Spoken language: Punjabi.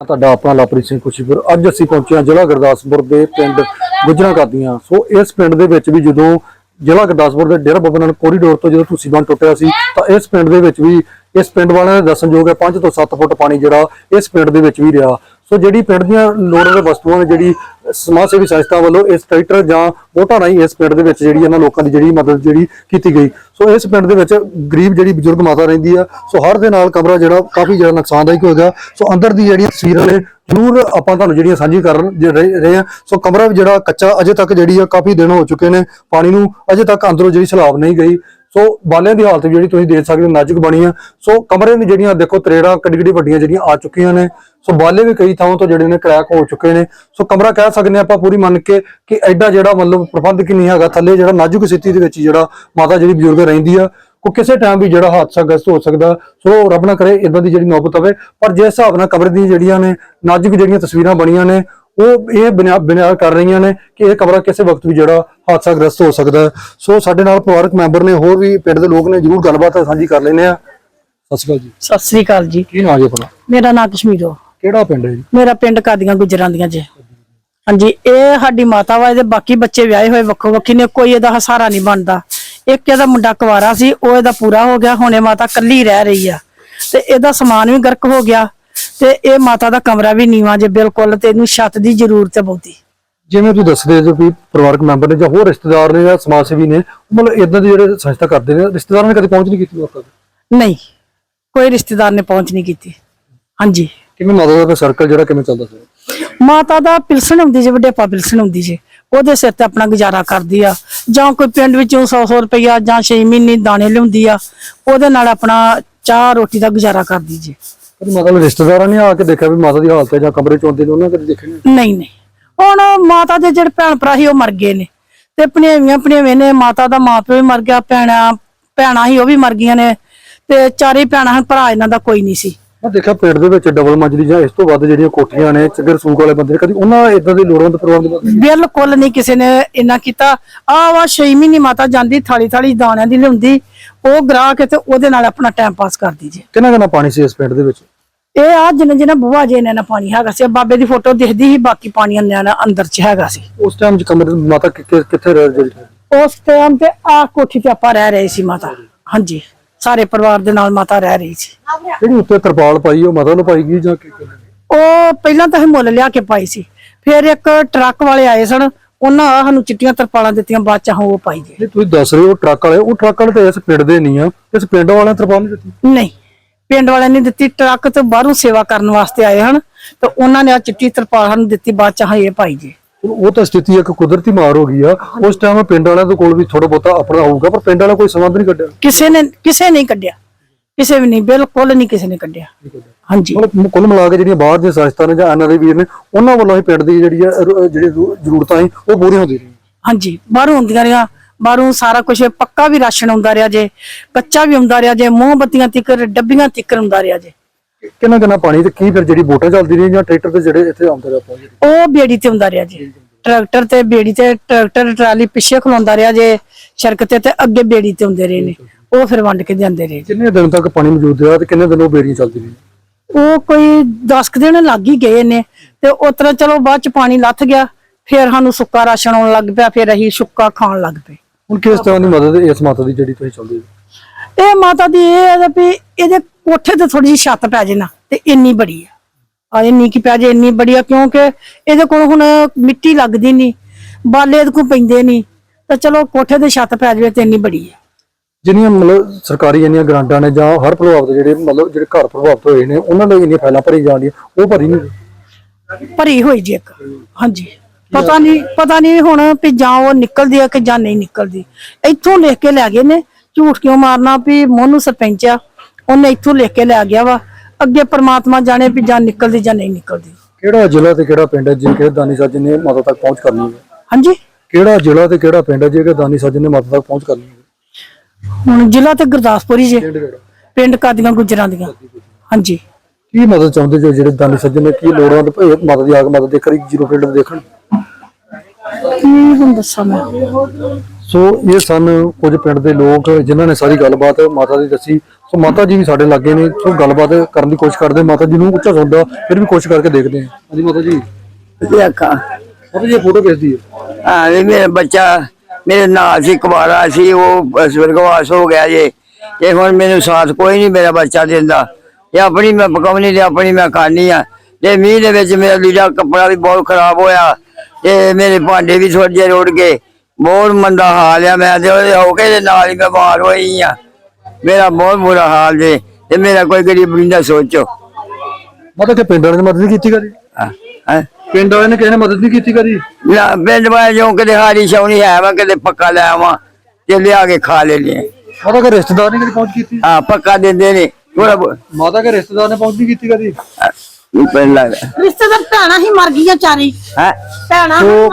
ਤੁਹਾਡਾ ਆਪਣਾ ਲਵਪ੍ਰੀਤ ਸਿੰਘ ਖੁਸ਼ੀਪੁਰ। ਅੱਜ ਅਸੀਂ ਪਹੁੰਚੇ ਹਾਂ ਜ਼ਿਲ੍ਹਾ ਗੁਰਦਾਸਪੁਰ ਦੇ ਪਿੰਡ ਗੁਜਰਾਂ ਕਰਦੀਆਂ ਸੋ ਇਸ ਪਿੰਡ ਦੇ ਵਿੱਚ ਵੀ ਜਦੋਂ ਜ਼ਿਲ੍ਹਾ ਗੁਰਦਾਸਪੁਰ ਦੇ ਡੇਰਾ ਬਾਬਾ ਨਾਨਕ ਕੋਰੀਡੋਰ ਤੋਂ ਜਦੋਂ ਤੁਸੀਂ ਬੰਨ ਟੁੱਟਿਆ ਸੀ, ਤਾਂ ਇਸ ਪਿੰਡ ਦੇ ਵਿੱਚ ਵੀ, ਇਸ ਪਿੰਡ ਵਾਲਿਆਂ ਦੇ ਦੱਸਣਯੋਗ ਹੈ 5 ਤੋਂ 7 ਫੁੱਟ ਪਾਣੀ ਜਿਹੜਾ ਇਸ ਪਿੰਡ ਦੇ ਵਿੱਚ ਵੀ ਰਿਹਾ। ਸੋ ਜਿਹੜੀ ਪਿੰਡ ਦੀਆਂ ਲੋੜਾਂ ਦੇ ਵਸਤੂਆਂ ਨੇ ਜਿਹੜੀ ਸਮਾਜ ਸੇਵੀ ਸੰਸਥਾ ਵੱਲੋਂ ਇਸ ਟਰੈਕਟਰ ਜਾਂ ਵੋਟਾਂ ਰਾਹੀਂ ਇਸ ਪਿੰਡ ਦੇ ਵਿੱਚ ਜਿਹੜੀ ਇਹਨਾਂ ਲੋਕਾਂ ਦੀ ਜਿਹੜੀ ਮਦਦ ਜਿਹੜੀ ਕੀਤੀ ਗਈ। ਸੋ ਇਸ ਪਿੰਡ ਦੇ ਵਿੱਚ ਗਰੀਬ ਜਿਹੜੀ ਬਜ਼ੁਰਗ ਮਾਤਾ ਰਹਿੰਦੀ ਆ, ਸੋ ਹਰ ਦੇ ਨਾਲ ਕਮਰਾ ਜਿਹੜਾ ਕਾਫੀ ਜ਼ਿਆਦਾ ਨੁਕਸਾਨਦਾਇਕ ਹੋਏਗਾ ਸੋ ਅੰਦਰ ਦੀ ਜਿਹੜੀਆਂ ਤਸਵੀਰਾਂ ਨੇ, ਜ਼ਰੂਰ ਆਪਾਂ ਤੁਹਾਨੂੰ ਜਿਹੜੀਆਂ ਸਾਂਝੀ ਕਰਨ ਜੇ ਰਹੇ ਰਹੇ ਆ। ਸੋ ਕਮਰਾ ਵੀ ਜਿਹੜਾ ਕੱਚਾ ਅਜੇ ਤੱਕ ਜਿਹੜੀ ਆ ਕਾਫੀ ਦਿਨ ਹੋ ਚੁੱਕੇ ਨੇ, ਪਾਣੀ ਨੂੰ ਅਜੇ ਤੱਕ ਅੰਦਰੋਂ ਜਿਹੜੀ ਸਲਾਬ ਨਹੀਂ ਗਈ। ਸੋ ਬਾਲਿਆਂ ਦੀ ਹਾਲਤ ਜਿਹੜੀ ਤੁਸੀਂ ਦੇਖ ਸਕਦੇ ਹੋ ਨਾਜ਼ੁਕ ਬਣੀ ਆ। ਸੋ ਕਮਰੇ ਦੀ ਜਿਹੜੀਆਂ ਦੇਖੋ ਤਰੇੜਾਂ ਕੱਡੀ ਕੱਡੀ ਵੱਡੀਆਂ ਜਿਹੜੀਆਂ ਆ ਚੁੱਕੀਆਂ ਨੇ। ਸੋ ਬਾਲੇ ਵੀ ਕਈ ਥਾਵਾਂ ਤੋਂ ਜਿਹੜੇ ਨੇ ਕ੍ਰੈਕ ਹੋ ਚੁੱਕੇ ਨੇ। ਸੋ ਕਮਰਾ ਕਹਿ ਸਕਦੇ ਹਾਂ ਆਪਾਂ ਪੂਰੀ ਮੰਨ ਕੇ ਕਿ ਐਡਾ ਜਿਹੜਾ ਮਤਲਬ ਪ੍ਰਬੰਧ ਕਿ ਨਹੀਂ ਹੈਗਾ। ਥੱਲੇ ਜਿਹੜਾ ਨਾਜ਼ੁਕ ਸਥਿਤੀ ਦੇ ਵਿੱਚ ਹੀ ਜਿਹੜਾ ਮਾਤਾ ਜਿਹੜੀ ਬਜ਼ੁਰਗ ਰਹਿੰਦੀ ਆ ਕੋ ਕਿਸੇ ਟਾਈਮ ਵੀ ਜਿਹੜਾ ਹਾਦਸਾ ਗਸਤ ਹੋ ਸਕਦਾ ਸੋ ਰੱਬ ਨਾ ਕਰੇ ਇਦਾਂ ਦੀ ਜਿਹੜੀ ਨੌਬਤ ਆਵੇ। ਪਰ ਜਿਸ ਹਿਸਾਬ ਨਾਲ ਕਬਰ ਦੀਆਂ ਜਿਹੜੀਆਂ ਨੇ ਨਾਜ਼ੁਕ ਜਿਹੜੀਆਂ ਤਸਵੀਰਾਂ ਬਣੀਆਂ ਨੇ ਉਹ ਇਹ ਬਿਨਾ ਕਰ ਰਹੀਆਂ ਨੇ ਕਿ ਇਹ ਕਬਰਾਂ ਕਿਸੇ ਵਕਤ ਵੀ ਜਿਹੜਾ ਹਾਦਸਾ ਗ੍ਰਸਤ ਹੋ ਸਕਦਾ। ਹੈ। ਸੋ ਸਾਡੇ ਨਾਲ ਪਰਿਵਾਰਕ ਮੈਂਬਰ ਨੇ ਹੋਰ ਵੀ ਪਿੰਡ ਦੇ ਲੋਕ ਨੇ ਜਰੂਰ ਗੱਲਬਾਤ ਸਾਂਝੀ ਕਰ ਲੈਨੇ ਆ ਸਤਿ ਸ਼੍ਰੀ ਅਕਾਲ ਜੀ। ਸਤਿ ਸ੍ਰੀ ਅਕਾਲ ਜੀ। ਕੀ ਨਾਮ ਜੀ ਆਪਣਾ? ਮੇਰਾ ਨਾਮ ਕਸ਼ਮੀਰੋ। ਕਿਹੜਾ ਪਿੰਡ ਹੈ ਜੀ? ਮੇਰਾ ਪਿੰਡ ਕਾਦੀਆਂ ਗੁਜਰਾਂ ਦੀਆਂ ਜੀ। ਹਾਂਜੀ ਇਹ ਸਾਡੀ ਮਾਤਾ ਵਾ ਇਹਦੇ ਬਾਕੀ ਬੱਚੇ ਵਿਆਹੇ ਹੋਏ ਵੱਖੋ ਵੱਖੀ ਨੇ ਕੋਈ ਇਹਦਾ ਹਸਾਰਾ ਨਹੀਂ ਬਣਦਾ। ਇੱਕ ਇਹਦਾ ਮੁੰਡਾ ਕੁਵਾਰਾ ਸੀ ਉਹ ਇਹਦਾ ਪੂਰਾ ਹੋ ਗਿਆ ਹੁਣ ਇਹ ਮਾਤਾ ਕੱਲੀ ਰਹਿ ਰਹੀ ਆ। ਤੇ ਇਹਦਾ ਸਮਾਨ ਵੀ ਗਰਕ ਹੋ ਗਿਆ ਤੇ ਇਹ ਮਾਤਾ ਦਾ ਕਮਰਾ ਵੀ ਨੀਵਾਂ ਜੇ ਬਿਲਕੁਲ ਤੇ ਇਹਨੂੰ ਛੱਤ ਦੀ ਜ਼ਰੂਰਤ ਹੈ ਬਹੁਤੀ। ਜਿਵੇਂ ਤੁਸੀਂ ਦੱਸਦੇ ਜੋ ਵੀ ਪਰਿਵਾਰਕ ਮੈਂਬਰ ਨੇ ਜਾਂ ਹੋਰ ਰਿਸ਼ਤੇਦਾਰ ਨੇ ਜਾਂ ਸਮਾਜ ਸੇਵੀ ਨੇ ਮਤਲਬ ਇਦਾਂ ਦੇ ਜਿਹੜੇ ਸੰਸਥਾ ਕਰਦੇ ਨੇ ਰਿਸ਼ਤੇਦਾਰਾਂ ਨੇ ਕਦੇ ਪਹੁੰਚ ਨਹੀਂ ਕੀਤੀ ਨਹੀਂ ਕੋਈ ਰਿਸ਼ਤੇਦਾਰ ਨੇ ਪਹੁੰਚ ਨਹੀਂ ਕੀਤੀ। ਹਾਂਜੀ। ਕਿਵੇਂ ਮਦਦ ਦਾ ਸਰਕਲ ਜਿਹੜਾ ਕਿਵੇਂ ਚੱਲਦਾ ਸੀ? ਮਾਤਾ ਦਾ ਪਿਲਸਣ ਹੁੰਦੀ ਜੇ ਵੱਡੇਪਾ ਪਿਲਸਣ ਹੁੰਦੀ ਜੇ ਉਹਦੇ ਸਿਰ ਤੇ ਆਪਣਾ ਗੁਜ਼ਾਰਾ ਕਰਦੀ ਆ। ਜਾਂ ਕੋਈ ਪਿੰਡ ਵਿੱਚੋਂ 100-100 ਰੁਪਇਆ ਜਾਂ 6 ਮਹੀਨੇ ਦਾਣੇ ਲਿਆਉਂਦੀ ਆ ਉਹਦੇ ਨਾਲ ਆਪਣਾ ਚਾਹ ਰੋਟੀ ਦਾ ਗੁਜ਼ਾਰਾ ਕਰਦੀ ਜੇ। ਪਰ ਮਤਲਬ ਰਿਸ਼ਤੇਦਾਰਾਂ ਨੇ ਆ ਕੇ ਦੇਖਿਆ ਵੀ ਮਾਤਾ ਦੀ ਹਾਲਤ ਹੈ ਜਾਂ ਕਮਰੇ ਚ ਆਉਂਦੇ ਨੇ ਉਹਨਾਂ ਕਦੇ ਦੇਖੇ ਨਹੀਂ? ਨਹੀਂ ਨਹੀਂ। ਹੁਣ ਮਾਤਾ ਦੇ ਜਿਹੜੇ ਭੈਣ ਭਰਾ ਸੀ ਉਹ ਮਰ ਗਏ ਨੇ। ਤੇ ਭਣੇਵੀਆਂ ਭਣੇਵੇਂ ਨੇ ਮਾਤਾ ਦਾ ਮਾਂ ਪਿਓ ਵੀ ਮਰ ਗਿਆ ਭੈਣਾਂ ਭੈਣਾਂ ਸੀ ਉਹ ਵੀ ਮਰ ਗਈਆਂ ਨੇ। ਤੇ ਚਾਰੇ ਭੈਣਾਂ ਹਨ ਭਰਾ ਇਹਨਾਂ ਦਾ ਕੋਈ ਨਹੀਂ ਸੀ। ਮੈਂ ਦੇਖਿਆ ਪਿੰਡ ਦੇ ਵਿੱਚ ਡਬਲ ਮੰਜ਼ਲੀ ਜਾਂ ਇਸ ਤੋਂ ਵੱਧ ਜਿਹੜੀਆਂ ਕੋਠੀਆਂ ਨੇ ਚੱਗਰ ਸੂਕ ਵਾਲੇ ਬੰਦੇ ਨੇ, ਕਦੀ ਉਹਨਾਂ ਇਦਾਂ ਦੇ ਲੋੜਵੰਦ ਪਰਿਵਾਰ ਦੇ ਬਿਲਕੁਲ ਨਹੀਂ ਕਿਸੇ ਨੇ ਇੰਨਾ ਕੀਤਾ। ਆ ਵਾ 6 ਮਹੀਨੇ ਮਾਤਾ ਜਾਂਦੀ ਥਾਲੀ ਥਾਲੀ ਦਾਣਿਆਂ ਦੀ ਲਿਆਉਂਦੀ ਉਹ ਗਰਾ ਕੇ ਤੇ ਉਹਦੇ ਨਾਲ ਆਪਣਾ ਟਾਈਮ ਪਾਸ ਕਰਦੀ ਜੇ। ਕਿੰਨਾ ਕਿੰਨਾ ਪਾਣੀ ਸੀ ਇਸ ਪਿੰਡ ਦੇ ਵਿੱਚ? ਇਹ ਆ ਜਿੰਨਾ ਜਿੰਨਾ ਬੁਆ ਜੇ ਇਹਨਾਂ ਪਾਣੀ ਹੈਗਾ ਸੀ ਬਾਬੇ ਦੀ ਫੋਟੋ ਦਿਖਦੀ ਸੀ ਬਾਕੀ ਪਾਣੀ ਅੰਨਿਆਂ ਅੰਦਰ ਚ ਹੈਗਾ ਸੀ। ਉਸ ਟਾਈਮ ਚ ਕਮਰੇ ਮਾਤਾ ਕਿੱਥੇ ਰਹਿ ਜਿਹੜੀ ਉਸ ਟਾਈਮ ਤੇ ਆ ਕੋਠੀ ਤੇ ਆਪਾਂ ਰਹਿ ਰਹੇ ਸੀ ਮਾਤਾ। ਹਾਂਜੀ। ਸਾਰੇ ਪਰਿਵਾਰ ਦੇ ਨਾਲ ਮਾਤਾ ਰਹਿ ਰਹੀ ਸੀ। ਜਿਹੜੀ ਉੱਤੇ ਤਰਪਾਲ ਪਾਈ ਉਹ ਮਾਤਾ ਨੂੰ ਪਾਈ ਗਈ ਜਾਂ ਕੀ ਕੀ? ਉਹ ਪਹਿਲਾਂ ਤਾਂ ਅਸੀਂ ਮੁੱਲ ਲਿਆ ਕੇ ਪਾਈ ਸੀ। ਫਿਰ ਇੱਕ ਟਰੱਕ ਵਾਲੇ ਆਏ ਸਨ ਉਹਨਾਂ ਆਹ ਸਾਨੂੰ ਚਿੱਟੀਆਂ ਤਰਪਾਲਾਂ ਦਿੱਤੀਆਂ ਬਾਅਦ ਚ ਉਹ ਪਾਈ ਗਏ। ਨਹੀਂ ਤੁਸੀਂ ਦੱਸ ਰਹੇ ਹੋ ਟਰੱਕ ਵਾਲੇ ਉਹ ਟਰੱਕ ਵਾਲੇ ਤਾਂ ਇਸ ਪਿੰਡ ਦੇ ਨਹੀਂ ਆ। ਇਸ ਪਿੰਡ ਵਾਲਿਆਂ ਨੇ ਤਰਪਾਲ ਨਹੀਂ ਦਿੱਤੀ? ਨਹੀਂ ਪਿੰਡ ਵਾਲਿਆਂ ਨੇ ਦਿੱਤੀ ਟਰੱਕ ਤੋਂ ਬਾਹਰੋਂ ਸੇਵਾ ਕਰਨ ਵਾਸਤੇ ਆਏ ਹਨ ਤੇ ਉਹਨਾਂ ਨੇ ਆ ਚਿੱਟੀ ਤਰਪਾਲ ਸਾਨੂੰ ਦਿੱਤੀ ਬਾਅਦ ਚ ਇਹ ਪਾਈ ਜੇ ਚਲੋ ਉਹ ਤਾਂ ਸਥਿਤੀ ਇੱਕ ਕੁਦਰਤੀ ਮਾਰ ਹੋ ਗਈ ਆ। ਉਸ ਟਾਈਮ ਪਿੰਡ ਵਾਲਿਆਂ ਦੇ ਕੋਲ ਵੀ ਥੋੜਾ ਬਹੁਤਾ ਆਪਣਾ ਹੋਊਗਾ ਪਰ ਪਿੰਡ ਵਾਲਾ ਕੋਈ ਸੰਬੰਧ ਨਹੀਂ ਕੱਢਿਆ। ਕਿਸੇ ਨੇ ਕਿਸੇ ਨੇ ਕੱਢਿਆ। ਕਿਸੇ ਵੀ ਨਹੀਂ ਬਿਲਕੁਲ ਨਹੀਂ ਕਿਸੇ ਨੇ ਕੱਢਿਆ। ਹਾਂਜੀ। ਮਤਲਬ ਕੁੱਲ ਮਿਲਾ ਕੇ ਜਿਹੜੀਆਂ ਬਾਹਰ ਦੀਆਂ ਸੰਸਥਾਵਾਂ ਨੇ ਜਾਂ ਐਨਆਰਆਈ ਵੀਰ ਨੇ ਉਹਨਾਂ ਵੱਲੋਂ ਹੀ ਪਿੰਡ ਦੀ ਜਿਹੜੀ ਆ ਰ- ਜਿਹੜੀ ਜ਼ਰੂ- ਜ਼ਰੂਰਤਾਂ ਸੀ ਉਹ ਪੂਰੀਆਂ ਹੁੰਦੀਆਂ ਰਹੀਆਂ। ਹਾਂਜੀ ਬਾਹਰੋਂ ਹੁੰਦੀਆਂ ਰਹੀਆਂ। ਬਾਹਰੋਂ ਸਾਰਾ ਕੁਝ ਪੱਕਾ ਵੀ ਰਾਸ਼ਨ ਆਉਂਦਾ ਰਿਹਾ ਜੇ ਕੱਚਾ ਵੀ ਆਉਂਦਾ ਰਿਹਾ ਜੇ ਮੋਮਬੱਤੀਆਂ ਤਿੱਕਰ ਡੱਬੀਆਂ ਤਿੱਕਰ ਆਉਂਦਾ ਰਿਹਾ ਜੇ। ਕਿੰਨਾ ਕਿੰਨਾ ਪਾਣੀ ਤੇ ਕੀ ਫਿਰ ਜਿਹੜੀ ਬੋਟਾਂ ਚੱਲਦੀ ਰਹੀਆਂ ਜਾਂ ਟਰੈਕਟਰ ਤੇ ਜਿਹੜੇ ਇੱਥੇ ਆਉਂਦੇ ਰਹੇ ਆਪਾਂ ਉਹ ਬੇੜੀ ਤੇ ਹੁੰਦਾ ਰਿਹਾ ਜੀ। ਟਰੈਕਟਰ ਤੇ ਬੇੜੀ ਤੇ ਟਰੈਕਟਰ ਟਰਾਲੀ ਪਿੱਛੇ ਖਲੋਂਦਾ ਰਿਹਾ ਜੇ ਸੜਕ ਤੇ ਤੇ ਅੱਗੇ ਬੇੜੀ ਤੇ ਹੁੰਦੇ ਰਹੇ ਨੇ। ਉਹ ਫਿਰ ਵੰਡ ਕੇ ਜਾਂਦੇ ਰਹੇ। ਕਿੰਨੇ ਦਿਨ ਤੱਕ ਪਾਣੀ ਮੌਜੂਦ ਰਿਹਾ ਤੇ ਕਿੰਨੇ ਦਿਨ ਉਹ ਬੇੜੀਆਂ ਚੱਲਦੀ ਰਹੀਆਂ? ਉਹ ਕੋਈ 10 ਕੁ ਦਿਨ ਲੱਗ ਹੀ ਗਏ ਨੇ ਤੇ ਉਸ ਤਰ੍ਹਾਂ ਚਲੋ ਬਾਅਦ ਚ ਪਾਣੀ ਲੱਥ ਗਿਆ ਫਿਰ ਸਾਨੂੰ ਸੁੱਕਾ ਰਾਸ਼ਨ ਆਉਣ ਲੱਗ ਪਿਆ ਫਿਰ ਅਸੀਂ ਸੁੱਕਾ ਖਾਣ ਲੱਗ ਪਏ। ਹੁਣ ਕਿਸ ਤਰ੍ਹਾਂ ਦੀ ਮਦਦ ਇਸ ਮਾਤਾ ਦੀ ਜਿਹੜੀ ਤੁਸੀਂ ਚੱਲਦੀ ਇਹ ਮਾਤਾ ਦੀ ਇਹ ਹੈ ਵੀ ਇਹਦੇ ਕੋਠੇ ਤੇ ਥੋੜੀ ਜਿਹੀ ਛੱਤ ਪੈ ਜੇ ਨਾ ਤੇ ਇੰਨੀ ਬੜੀ ਆ। ਆ ਇੰਨੀ ਕੀ ਪੈ ਜੇ ਇੰਨੀ ਬੜੀ ਆ ਕਿਉਂਕਿ ਇਹਦੇ ਕੋਲ ਹੁਣ ਮਿੱਟੀ ਲੱਗਦੀ ਨਹੀਂ ਬਾਲੇ ਇਹਦੇ ਕੋਲ ਪੈਂਦੇ ਨਹੀਂ ਤਾਂ ਚਲੋ ਕੋਠੇ ਤੇ ਛੱਤ ਪੈ ਜਾਵੇ ਤੇ ਇੰਨੀ ਬੜੀ ਆ। ਜਿਹੜੀਆਂ ਮਤਲਬ ਸਰਕਾਰੀ ਇੰਨੀਆਂ ਗ੍ਰਾਂਟਾਂ ਨੇ ਜਾਂ ਹਰ ਪ੍ਰਭਾਵਿਤ ਜਿਹੜੇ ਮਤਲਬ ਜਿਹੜੇ ਘਰ ਪ੍ਰਭਾਵਿਤ ਹੋਏ ਨੇ ਉਹਨਾਂ ਲਈ ਇੰਨੀਆਂ ਫਾਈਲਾਂ ਭਰੀ ਜਾਂਦੀਆਂ ਉਹ ਭਰੀ ਨਹੀਂ ਭਰੀ ਹੋਈ ਜੀ ਇੱਕ ਹਾਂਜੀ। ਪਤਾ ਨਹੀਂ ਪਤਾ ਨਹੀਂ ਹੁਣ ਵੀ ਜਾਂ ਉਹ ਨਿਕਲਦੀ ਆ ਕਿ ਜਾਂ ਨਹੀਂ ਨਿਕਲਦੀ। ਇੱਥੋਂ ਲਿਖ ਕੇ ਲੈ ਗਏ ਨੇ ਝੂਠ ਕਿਉਂ ਮਾਰਨਾ? ਵੀ ਮੋਨੂ ਸਰਪੰਚ ਆ ਉਹਨੇ ਇੱਥੋਂ ਲਿਖ ਕੇ ਲੈ ਗਿਆ ਵਾ। ਅੱਗੇ ਪ੍ਰਮਾਤਮਾ ਜਾਣੇ ਵੀ ਜਾਂ ਨਿਕਲਦੀ ਜਾਂ ਨਹੀਂ ਨਿਕਲਦੀ। ਕਿਹੜਾ ਜ਼ਿਲ੍ਹਾ ਤੇ ਕਿਹੜਾ ਪਿੰਡ ਹੈ ਜਿਹੜੇ ਦਾਨੀ ਸਾਜਨ ਨੇ ਮਾਤਾ ਤੱਕ ਪਹੁੰਚ ਕਰਨੀ ਹੈ? ਹਾਂਜੀ? ਕਿਹੜਾ ਜ਼ਿਲ੍ਹਾ ਤੇ ਕਿਹੜਾ ਪਿੰਡ ਹੈ ਜਿਹੜੇ ਦਾਨੀ ਸਾਜਨ ਨੇ ਮਾਤਾ ਤੱਕ ਪਹੁੰਚ ਕਰਨੀ ਹੈ? ਹੁਣ ਜ਼ਿਲ੍ਹਾ ਤੇ ਗੁਰਦਾਸਪੁਰ ਹੀ ਜੇ। ਪਿੰਡ ਕਾਦੀਆਂ ਗੁਜਰਾਂ ਦੀਆਂ। ਹਾਂਜੀ। ਕੀ ਮਦਦ ਚਾਹੁੰਦੇ ਜੋ ਜਿਹੜੇ ਦਾਨੀ ਸੱਜਣ ਨੇ? ਕੀ ਲੋੜਾਂ ਤੇ ਭਈ ਮਦਦ ਦੀ ਆਗ ਮਦਦ ਦੇ ਕਰੀ ਜੀਰੋ ਪਿੰਡ ਦੇਖਣ? ਕੀ ਹੁਣ ਦੱਸਾਂ ਮੈਂ? ਸੋ ਇਹ ਸਨ ਕੁਝ ਪਿੰਡ ਦੇ ਲੋਕ ਜਿਨ੍ਹਾਂ ਨੇ ਸਾਰੀ ਗੱਲਬਾਤ ਮਾਤਾ ਦੀ ਦੱਸੀ। ਸੋ ਮਾਤਾ ਜੀ ਵੀ ਸਾਡੇ ਲਾਗੇ ਨੇ ਸੋ ਗੱਲਬਾਤ ਕਰਨ ਦੀ ਕੋਸ਼ਿਸ਼ ਕਰਦੇ ਮਾਤਾ ਜੀ ਨੂੰ ਉੱਚਾ ਸੁਣਦਾ ਫਿਰ ਵੀ ਕੋਸ਼ਿਸ਼ ਕਰਕੇ ਦੇਖਦੇ ਹਾਂ। ਹਾਂਜੀ ਮਾਤਾ ਜੀ। ਦੇਖਾਂ ਮਾਤਾ ਜੀ ਇਹ ਫੋਟੋ ਕਿਸ ਦੀ ਹੈ? ਹਾਂ ਵੀ ਮੇਰਾ ਬੱਚਾ ਮੇਰੇ ਨਾਲ ਸੀ ਕੁਵਾਰਾ ਸੀ ਉਹ ਸਵਰਗਵਾਸ ਹੋ ਗਿਆ ਜੇ। ਤੇ ਹੁਣ ਮੈਨੂੰ ਸਾਥ ਕੋਈ ਨਹੀਂ ਮੇਰਾ ਬੱਚਾ ਦਿੰਦਾ। ਇਹ ਆਪਣੀ ਮੈਂ ਪਕਾਉਣੀ ਤੇ ਆਪਣੀ ਮੈਂ ਖਾਣੀ ਆ। ਤੇ ਮੀਂਹ ਦੇ ਵਿੱਚ ਮੇਰਾ ਲੀੜਾ ਕੱਪੜਾ ਵੀ ਬਹੁਤ ਖਰਾਬ ਹੋਇਆ। ਤੇ ਮੇਰੇ ਭਾਂਡੇ ਵੀ ਥੋੜੇ ਜਿਹੇ ਰੁੜ ਗਏ। ਬਹੁਤ ਮੰਦਾ ਹਾਲ ਆ ਮੈਂ ਤੇ ਉਹਦੇ ਹੋ ਕੇ ਨਾਲ ਹੀ ਬਿਮਾਰ ਹੋਈ ਆ। ਮੇਰਾ ਬਹੁਤ ਬੁਰਾ ਹਾਲ ਜੇ ਤੇ ਮੇਰਾ ਕੋਈ ਗਰੀਬੀ ਦਾ ਸੋਚੋ। ਮਾਤਾ ਕਿ ਪਿੰਡ ਵਾਲਿਆਂ ਨੇ ਮਦਦ ਨਹੀਂ ਕੀਤੀ ਕਦੀ? ਹਾਂ ਹਾਂ? ਪਿੰਡ ਵਾਲਿਆਂ ਨੇ ਕਿਸੇ ਨੇ ਮਦਦ ਨਹੀਂ ਕੀਤੀ ਕਦੀ? ਨਾ ਪਿੰਡ ਵਾਲੇ ਜੋ ਕਿਤੇ ਹਾਰੀ ਸ਼ੌਣੀ ਹੈ ਵਾ ਕਿਤੇ ਪੱਕਾ ਲੈ ਆਵਾਂ ਤੇ ਲਿਆ ਕੇ ਖਾ ਲੈਣੀ ਮਾਤਾ ਕੇ ਰਿਸ਼ਤੇਦਾਰ ਨੇ ਕਦੀ ਪਹੁੰਚ ਕੀਤੀ? ਹਾਂ ਪੱਕਾ ਦਿੰਦੇ ਨੇ ਥੋੜਾ ਮਾਤਾ ਕੇ ਰਿਸ਼ਤੇਦਾਰ ਨੇ ਪਹੁੰਚ ਨਹੀਂ ਕੀਤੀ ਕਦੀ? ਪਹਿਲਾਂ ਰਿਸ਼ਤੇਦਾਰ ਭੈਣਾਂ ਹੀ ਮਰ ਗਈਆਂ ਚਾਰੇ ਹੈ? ਭੈਣਾਂ ਸੋ